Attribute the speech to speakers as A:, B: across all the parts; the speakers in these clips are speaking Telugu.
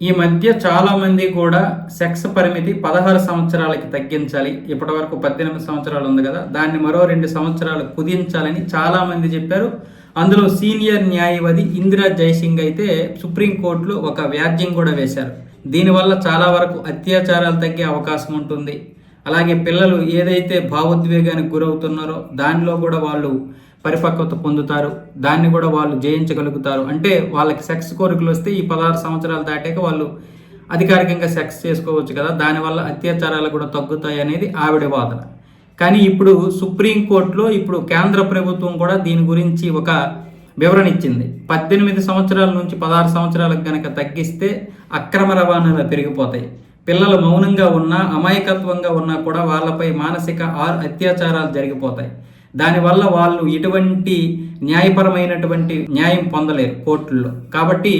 A: ఈ మధ్య చాలామంది కూడా సెక్స్ పరిమితి పదహారు సంవత్సరాలకి తగ్గించాలి. ఇప్పటి వరకు పద్దెనిమిది సంవత్సరాలు ఉంది కదా. దాన్ని మరో రెండు సంవత్సరాలు కుదించాలని చాలామంది చెప్పారు. అందులో సీనియర్ న్యాయవాది ఇందిరా జైసింగ్ అయితే సుప్రీంకోర్టులో ఒక వ్యాజ్యం కూడా వేశారు. దీనివల్ల చాలా వరకు అత్యాచారాలు తగ్గే అవకాశం ఉంటుంది. అలాగే పిల్లలు ఏదైతే భావోద్వేగానికి గురవుతున్నారో దానిలో కూడా వాళ్ళు పరిపక్వత పొందుతారు. దాన్ని కూడా వాళ్ళు జయించగలుగుతారు. అంటే వాళ్ళకి సెక్స్ కోరికలు వస్తే ఈ పదహారు సంవత్సరాలు దాటాక వాళ్ళు అధికారికంగా సెక్స్ చేసుకోవచ్చు కదా. దానివల్ల అత్యాచారాలు కూడా తగ్గుతాయి అనేది ఆవిడ వాదన. కానీ ఇప్పుడు సుప్రీంకోర్టులో ఇప్పుడు కేంద్ర ప్రభుత్వం కూడా దీని గురించి ఒక వివరణ ఇచ్చింది. పద్దెనిమిది సంవత్సరాల నుంచి పదహారు సంవత్సరాలకు కనుక తగ్గిస్తే అక్రమ రవాణాలు పెరిగిపోతాయి. పిల్లలు మౌనంగా ఉన్నా అమాయకత్వంగా ఉన్నా కూడా వాళ్ళపై మానసిక ఆ- అత్యాచారాలు జరిగిపోతాయి. దానివల్ల వాళ్ళు ఎటువంటి న్యాయపరమైనటువంటి న్యాయం పొందలేరు కోర్టుల్లో. కాబట్టి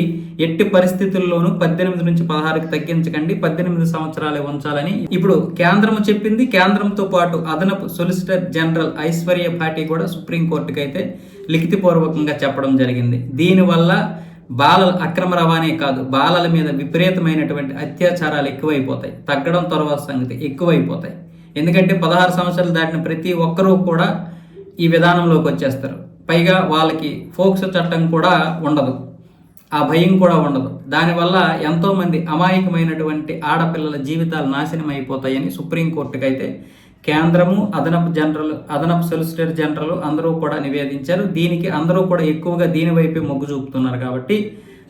A: ఎట్టి పరిస్థితుల్లోనూ పద్దెనిమిది నుంచి పదహారుకి తగ్గించకండి పద్దెనిమిది సంవత్సరాలే ఉంచాలని ఇప్పుడు కేంద్రం చెప్పింది. కేంద్రంతో పాటు అదనపు సొలిసిటర్ జనరల్ ఐశ్వర్య పార్టీ కూడా సుప్రీంకోర్టుకి అయితే లిఖితపూర్వకంగా చెప్పడం జరిగింది. దీనివల్ల బాలల అక్రమ రవాణే కాదు బాలల మీద విపరీతమైనటువంటి అత్యాచారాలు ఎక్కువైపోతాయి. తగ్గడం తర్వాత సంగతి ఎక్కువైపోతాయి. ఎందుకంటే పదహారు సంవత్సరాలు దాటిన ప్రతి ఒక్కరూ కూడా ఈ విధానంలోకి వచ్చేస్తారు. పైగా వాళ్ళకి ఫోక్స్ చట్టం కూడా ఉండదు. ఆ భయం కూడా ఉండదు. దానివల్ల ఎంతోమంది అమాయకమైనటువంటి ఆడపిల్లల జీవితాలు నాశనం అయిపోతాయని సుప్రీంకోర్టుకి అయితే కేంద్రము అదనపు జనరల్ అదనపు సొలిసిటర్ జనరల్ అందరూ కూడా నివేదించారు. దీనికి అందరూ కూడా ఎక్కువగా దీనివైపే మొగ్గు చూపుతున్నారు కాబట్టి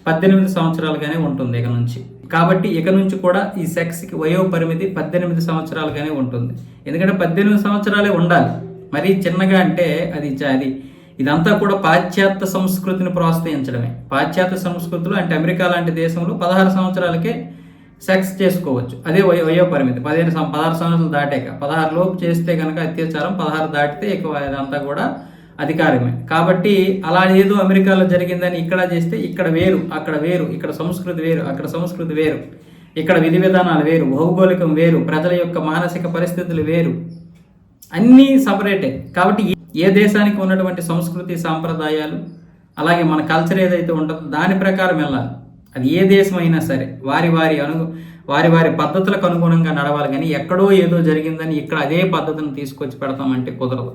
A: పద్దెనిమిది సంవత్సరాలుగానే ఉంటుంది ఇక నుంచి. కాబట్టి ఇక నుంచి కూడా ఈ సెక్స్కి వయో పరిమితి పద్దెనిమిది సంవత్సరాలుగానే ఉంటుంది. ఎందుకంటే పద్దెనిమిది సంవత్సరాలే ఉండాలి. మరీ చిన్నగా అంటే అది అది ఇదంతా కూడా పాశ్చాత్య సంస్కృతిని ప్రోత్సహించడమే. పాశ్చాత్య సంస్కృతిలో అంటే అమెరికా లాంటి దేశంలో పదహారు సంవత్సరాలకే సెక్స్ చేసుకోవచ్చు. అదే వయో వయో పరిమితి పదిహేను పదహారు సంవత్సరాలు దాటాక. పదహారు లోపు చేస్తే కనుక అత్యాచారం పదహారు దాటితే ఇక ఇదంతా కూడా అధికారమే. కాబట్టి అలా ఏదో అమెరికాలో జరిగిందని ఇక్కడ చేస్తే ఇక్కడ వేరు అక్కడ వేరు ఇక్కడ సంస్కృతి వేరు అక్కడ సంస్కృతి వేరు ఇక్కడ విధి విధానాలు వేరు భౌగోళికం వేరు ప్రజల యొక్క మానసిక పరిస్థితులు వేరు. అన్నీ సపరేటే. కాబట్టి ఏ- ఏ దేశానికి ఉన్నటువంటి సంస్కృతి సాంప్రదాయాలు అలాగే మన కల్చర్ ఏదైతే ఉంటుందో దాని ప్రకారం వెళ్ళాలి. అది ఏ దేశం అయినా సరే వారి వారి అను వారి వారి పద్ధతులకు అనుగుణంగా నడవాలి. కానీ ఎక్కడో ఏదో జరిగిందని ఇక్కడ అదే పద్ధతిని తీసుకొచ్చి పెడతామంటే కుదరదు.